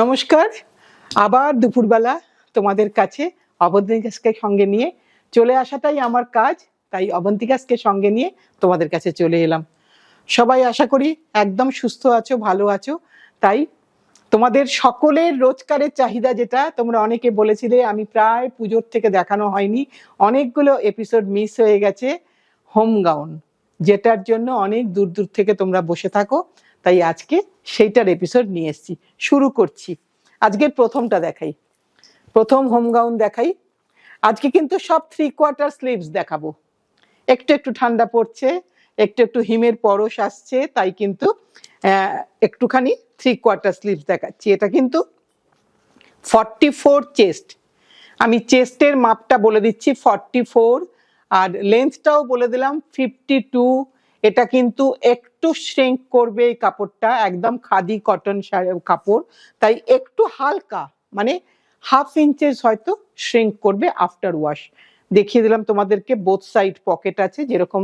নমস্কার। আবার দুপুরবেলা তোমাদের কাছে অবন্তিকাসকে সঙ্গে নিয়ে চলে আসাটাই আমার কাজ, তাই অবন্তিকাসকে সঙ্গে নিয়ে তোমাদের কাছে চলে এলাম। সবাই আশা করি একদম সুস্থ আছো, ভালো আছো, তাই তোমাদের সকলের রোজকারের চাহিদা যেটা, তোমরা অনেকে বলেছিলে, আমি প্রায় পুজোর থেকে দেখানো হয়নি, অনেকগুলো এপিসোড মিস হয়ে গেছে, হোম গাউন, যেটার জন্য অনেক দূর দূর থেকে তোমরা বসে থাকো তাই আজকে সেইটার এপিসোড নিয়ে এসেছি, শুরু করছি। আজকের প্রথমটা দেখাই। প্রথম হোম গাউন দেখাই। আজকে কিন্তু সব থ্রি কোয়ার্টার স্লিভস দেখাবো। একটু একটু ঠান্ডা পড়ছে, একটু একটু হিমের পরশ আসছে, তাই কিন্তু একটুখানি থ্রি কোয়ার্টার স্লিভস দেখাচ্ছি। এটা কিন্তু ফর্টি ফোর চেস্ট আমি চেস্টের মাপটা বলে দিচ্ছি ফর্টি ফোর আর লেন্থটাও বলে দিলাম ফিফটি টু এটা কিন্তু একটু শ্রিঙ্ক করবে এই কাপড়টা, একদম খাদি কটন কাপড়। তাই একটু হালকা মানে হাফ ইঞ্চেস হয়তো শ্রিঙ্ক করবে আফটার ওয়াশ দেখিয়ে দিলাম তোমাদেরকে বোথ সাইড পকেট আছে, যেরকম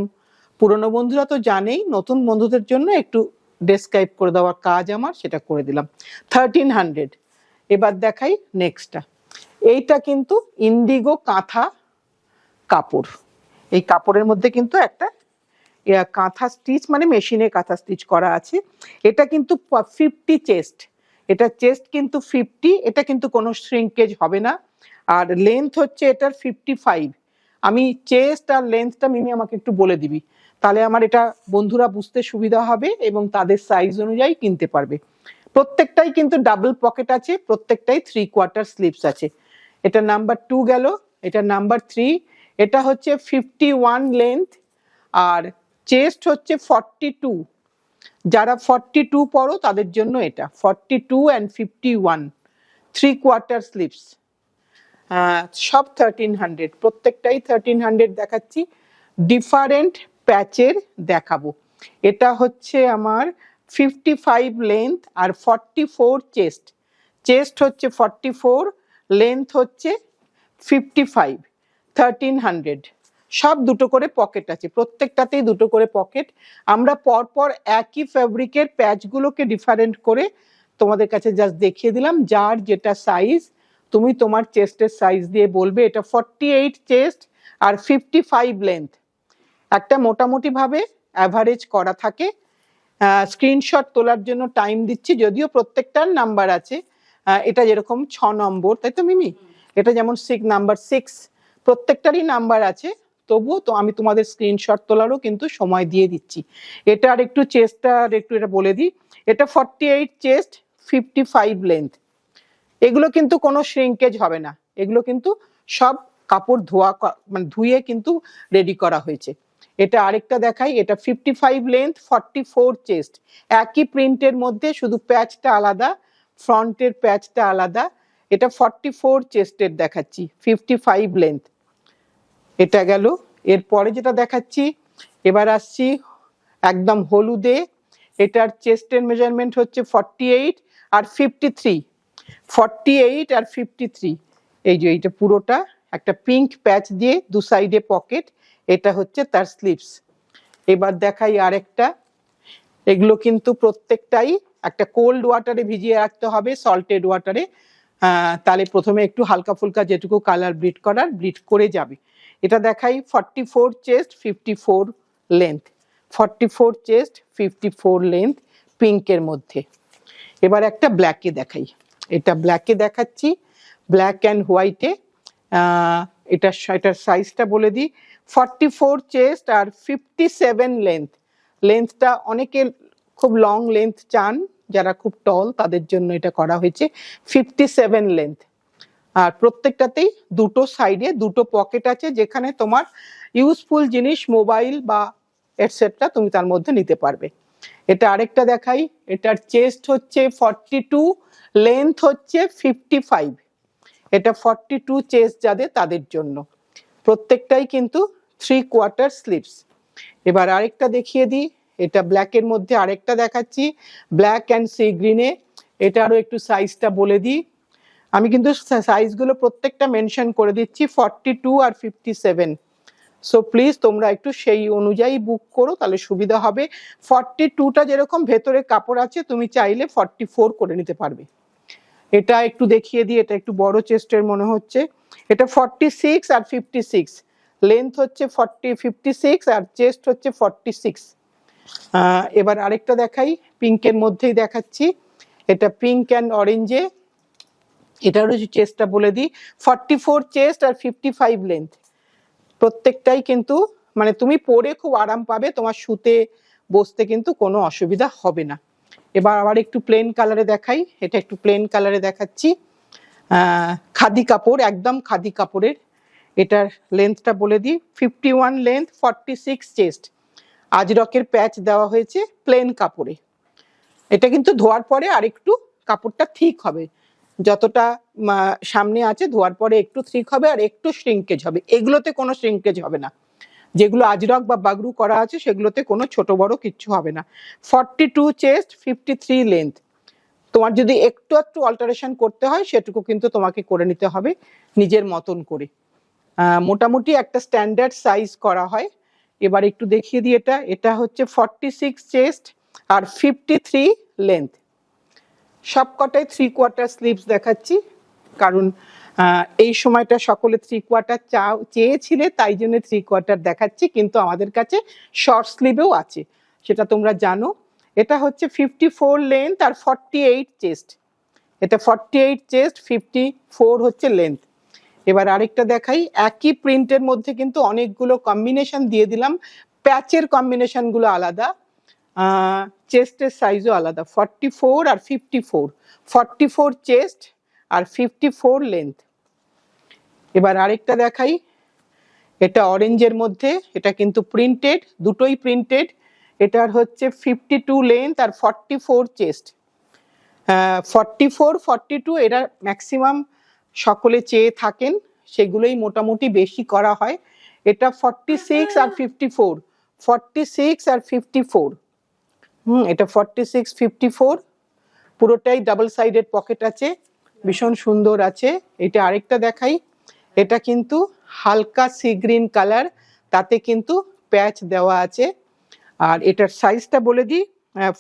পুরনো বন্ধুরা তো জানেই, নতুন বন্ধুদের জন্য একটু ডেসক্রাইব করে দেওয়ার কাজ আমার, সেটা করে দিলাম। থার্টিন হান্ড্রেড এবার দেখাই নেক্সটটা এইটা কিন্তু ইন্ডিগো কাঁথা কাপড়। এই কাপড়ের মধ্যে কিন্তু একটা কাঁথা স্টিচ মানে মেশিনে কাঁথা স্টিচ করা আছে। এটা কিন্তু ফিফটি চেস্ট এটা চেস্ট কিন্তু ফিফটি এটা কিন্তু কোনো শ্রিঙ্কেজ হবে না। আর লেন্থ হচ্ছে এটার ফিফটি ফাইভ আমি চেস্ট আর লেন্থটা মিমি আমাকে একটু বলে দিবি। তাহলে আমার এটা বন্ধুরা বুঝতে সুবিধা হবে এবং তাদের সাইজ অনুযায়ী কিনতে পারবে। প্রত্যেকটাই কিন্তু ডাবল পকেট আছে, প্রত্যেকটাই থ্রি কোয়ার্টার স্লিপস আছে। এটা নাম্বার টু গেল, এটা নাম্বার থ্রি এটা হচ্ছে ফিফটি ওয়ান লেন্থ আর চেস্ট হচ্ছে ফর্টি টু যারা ফর্টি টু পড়ো, তাদের জন্য এটা। Forty two and fifty one three quarter slips সব থার্টিন হান্ড্রেড প্রত্যেকটাই থার্টিন হান্ড্রেড দেখাচ্ছি। ডিফারেন্ট প্যাচের দেখাবো। এটা হচ্ছে আমার ফিফটি ফাইভ লেন্থ আর ফর্টি ফোর চেস্ট চেস্ট হচ্ছে ফর্টি ফোর লেন্থ হচ্ছে ফিফটি ফাইভ থার্টিন হান্ড্রেড সব দুটো করে পকেট আছে। প্রত্যেকটাতেই দুটো করে পকেট আমরা পরপর একই ফ্যাব্রিকের প্যাচগুলোকে ডিফারেন্ট করে তোমাদের কাছে জাস্ট দেখিয়ে দিলাম। যার যেটা সাইজ তুমি তোমার চেস্টের সাইজ দিয়ে বলবে, এটা ফর্টি এইট চেস্ট আর ফিফটি ফাইভ লেন্থ একটা মোটামুটি ভাবে অ্যাভারেজ করা থাকে। স্ক্রিনশট তোলার জন্য টাইম দিচ্ছি, যদিও প্রত্যেকটার নাম্বার আছে। এটা যেরকম ছ নম্বর, তাই তো মিমি? এটা যেমন সিক্স নাম্বার সিক্স প্রত্যেকটারই নাম্বার আছে। তবুও তো আমি তোমাদের স্ক্রিনশট তোলারও কিন্তু সময় দিয়ে দিচ্ছি। এটা আর একটু চেস্টটা আর একটু এটা বলে দিই। এটা forty eight chest fifty five length এগুলো কিন্তু কোনো শ্রিঙ্কেজ হবে না। এগুলো কিন্তু সব কাপড় ধোয়া মানে ধুয়ে কিন্তু রেডি করা হয়েছে। এটা আরেকটা দেখাই। এটা fifty five length forty four chest একই প্রিন্টের মধ্যে শুধু প্যাচটা আলাদা ফ্রন্টের প্যাচটা আলাদা। এটা ফর্টি ফোর চেস্টের দেখাচ্ছি ফিফটি ফাইভ লেন্থ এটা গেল। এরপরে যেটা দেখাচ্ছি, এবার আসছি একদম হলুদে। এটার চেস্টের মেজারমেন্ট হচ্ছে ফর্টি এইট আর ফিফটি থ্রি ফর্টি এইট আর ফিফটি থ্রি এই যে এইটা পুরোটা, একটা পিঙ্ক প্যাচ দিয়ে দু সাইডে পকেট এটা হচ্ছে তার স্লিভস এবার দেখাই আরেকটা। এগুলো কিন্তু প্রত্যেকটাই একটা কোল্ড ওয়াটারে ভিজিয়ে রাখতে হবে সল্টেড ওয়াটারে তাহলে প্রথমে একটু হালকা ফুলকা যেটুকু কালার ব্লিড করার ব্লিড করে যাবে। এটা দেখাই forty four chest fifty four length forty four chest fifty four length পিঙ্কের মধ্যে। এবার একটা ব্ল্যাকে দেখাই। এটা ব্ল্যাকে দেখাচ্ছি। ব্ল্যাক অ্যান্ড হোয়াইটে এটা এটার সাইজটা বলে দিই। ফর্টি ফোর চেস্ট আর ফিফটি সেভেন লেন্থ লেন্থটা অনেকে খুব লং লেন্থ চান, যারা খুব টল তাদের জন্য এটা করা হয়েছে। ফিফটি সেভেন লেন্থ আর প্রত্যেকটাতেই দুটো সাইডে দুটো পকেট আছে যেখানে তোমার ইউজফুল জিনিস মোবাইল বা এটসেট্রা তুমি তার মধ্যে নিতে পারবে। এটা আরেকটা দেখাই, এটার চেস্ট হচ্ছে ফর্টি টু লেন্থ হচ্ছে ফিফটি ফাইভ এটা ফর্টি টু চেস্ট যাদের, তাদের জন্য। প্রত্যেকটাই কিন্তু থ্রি কোয়ার্টার স্লিপস এবার আরেকটা দেখিয়ে দিই, এটা ব্ল্যাকের মধ্যে আরেকটা দেখাচ্ছি। ব্ল্যাক অ্যান্ড সি গ্রিনে এটারও একটু সাইজটা বলে দিই। আমি কিন্তু সাইজগুলো প্রত্যেকটা মেনশন করে দিচ্ছি ফর্টি টু আর ফিফটি সেভেন সো প্লিজ তোমরা একটু সেই অনুযায়ী বুক করো, তাহলে সুবিধা হবে। ফর্টি টুটা যেরকম ভেতরে কাপড় আছে, তুমি চাইলে ফর্টি ফোর করে নিতে পারবে। এটা একটু দেখিয়ে দিই, এটা একটু বড় চেস্টের মনে হচ্ছে। এটা ফর্টি সিক্স আর ফিফটি সিক্স লেন্থ হচ্ছে ফর্টি ফিফটি সিক্স আর চেস্ট হচ্ছে ফর্টি সিক্স এবার আরেকটা দেখাই পিঙ্কের মধ্যেই দেখাচ্ছি। এটা পিঙ্ক অ্যান্ড অরেঞ্জে এটারও চেস্টটা বলে দিই ফর্টি ফোর চেস্ট আর ফিফটি ফাইভ লেন্থ প্রত্যেকটাই কিন্তু মানে তুমি পরে খুব আরাম পাবে, তোমার শুতে, বসতে কিন্তু কোনো অসুবিধা হবে না। এবার আবার একটু প্লেন কালারে দেখাই, এটা একটু প্লেন কালারে দেখাচ্ছি। খাদি কাপড়, একদম খাদি কাপড়ের। এটার লেন্থটা বলে দিই fifty one length forty six chest আজরকের patch দেওয়া হয়েছে প্লেন কাপড়ে। এটা কিন্তু ধোয়ার পরে আরেকটু কাপড়টা ঠিক হবে। যতটা সামনে আছে ধোয়ার পরে একটু থ্রিক হবে আর একটু শ্রিঙ্কেজ হবে। এগুলোতে কোনো শ্রিঙ্কেজ হবে না। যেগুলো আজরক বা বাগরু করা আছে সেগুলোতে কোনো ছোট বড় কিচ্ছু হবে না। Forty two chest fifty three length তোমার যদি একটু একটু অল্টারেশন করতে হয় সেটুকু কিন্তু তোমাকে করে নিতে হবে নিজের মতন করে। মোটামুটি একটা স্ট্যান্ডার্ড সাইজ করা হয়। এবার একটু দেখিয়ে দিই এটা। এটা হচ্ছে ফর্টি সিক্স চেস্ট আর ফিফটি থ্রি লেন্থ সবকটাই থ্রি কোয়ার্টার স্লিপস দেখাচ্ছি। কারণ এই সময়টা সকলে থ্রি কোয়ার্টার চা, চেয়েছিলে, তাই জন্য থ্রি কোয়ার্টার দেখাচ্ছি, কিন্তু আমাদের কাছে শর্ট স্লিভেও আছে। সেটা তোমরা জানো। এটা হচ্ছে ফিফটি ফোর লেন্থ আর ফর্টি এইট চেস্ট এটা forty eight chest fifty four হচ্ছে লেন্থ এবার আরেকটা দেখাই। একই প্রিন্টের মধ্যে কিন্তু অনেকগুলো কম্বিনেশন দিয়ে দিলাম। প্যাচের কম্বিনেশনগুলো আলাদা। চেস্টের সাইজও আলাদা ফর্টি ফোর আর fifty four forty four chest আর ফিফটি ফোর লেন্থ এবার আরেকটা দেখাই। এটা অরেঞ্জের মধ্যে, এটা কিন্তু প্রিন্টেড দুটোই প্রিন্টেড এটার হচ্ছে ফিফটি টু লেন্থ আর forty four chest forty four forty two এরা ম্যাক্সিমাম সকলে চেয়ে থাকেন, সেগুলোই মোটামুটি বেশি করা হয়। এটা ফর্টি সিক্স আর ফিফটি ফোর ফর্টি সিক্স আর ফিফটি ফোর হুম, এটা ফর্টি সিক্স ফিফটি ফোর পুরোটাই ডাবল সাইডেড পকেট আছে, ভীষণ সুন্দর আছে। এটা আরেকটা দেখাই। এটা কিন্তু হালকা সি গ্রিন কালার তাতে কিন্তু প্যাচ দেওয়া আছে। আর এটার সাইজটা বলে দিই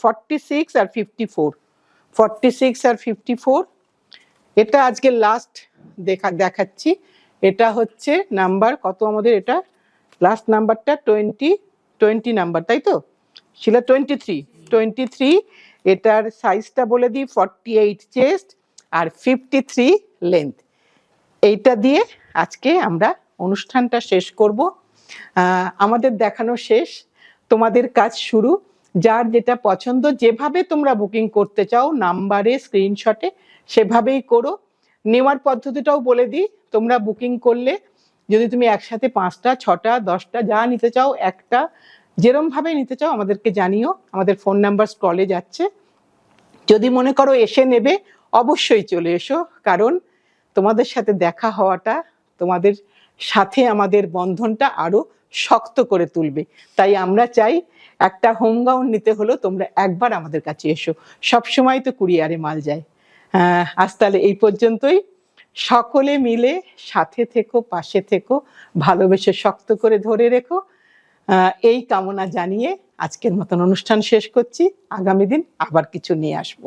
ফর্টি সিক্স আর ফিফটি ফোর ফর্টি সিক্স আর ফিফটি ফোর এটা আজকে লাস্ট দেখা, দেখাচ্ছি। এটা হচ্ছে নাম্বার কত আমাদের এটা? লাস্ট নাম্বারটা টোয়েন্টি টোয়েন্টি নাম্বার তাই তো? ছিল টোয়েন্টি থ্রি টোয়েন্টি থ্রি এটার সাইজটা বলে দিই ফর্টি এইট চেস্ট আর ফিফটি থ্রি লেন্থ এইটা দিয়ে আজকে আমরা অনুষ্ঠানটা শেষ করব। আমাদের দেখানো শেষ। তোমাদের কাজ শুরু। যার যেটা পছন্দ, যেভাবে তোমরা বুকিং করতে চাও, নাম্বারে স্ক্রিনশটে সেভাবেই করো। নেওয়ার পদ্ধতিটাও বলে দিই, তোমরা বুকিং করলে যদি তুমি একসাথে পাঁচটা, ছটা, দশটা, যা নিতে চাও, একটা যেরম ভাবে নিতে চাও আমাদেরকে জানিও। আমাদের ফোন নাম্বার স্ক্রলে যাচ্ছে। যদি মনে করো এসে নেবে, অবশ্যই চলে এসো। কারণ তোমাদের সাথে দেখা হওয়াটা, তোমাদের সাথে আমাদের বন্ধনটা আরও শক্ত করে তুলবে। তাই আমরা চাই একটা হোম গাউন নিতে হলো তোমরা একবার আমাদের কাছে এসো। সব সময় তো কুরিয়ারে মাল যায়। আজ তাহলে এই পর্যন্তই। সকলে মিলে সাথে থেকো, পাশে থেকো, ভালোবেসে শক্ত করে ধরে রেখো। এই কামনা জানিয়ে আজকের মতন অনুষ্ঠান শেষ করছি। আগামী দিন আবার কিছু নিয়ে আসব।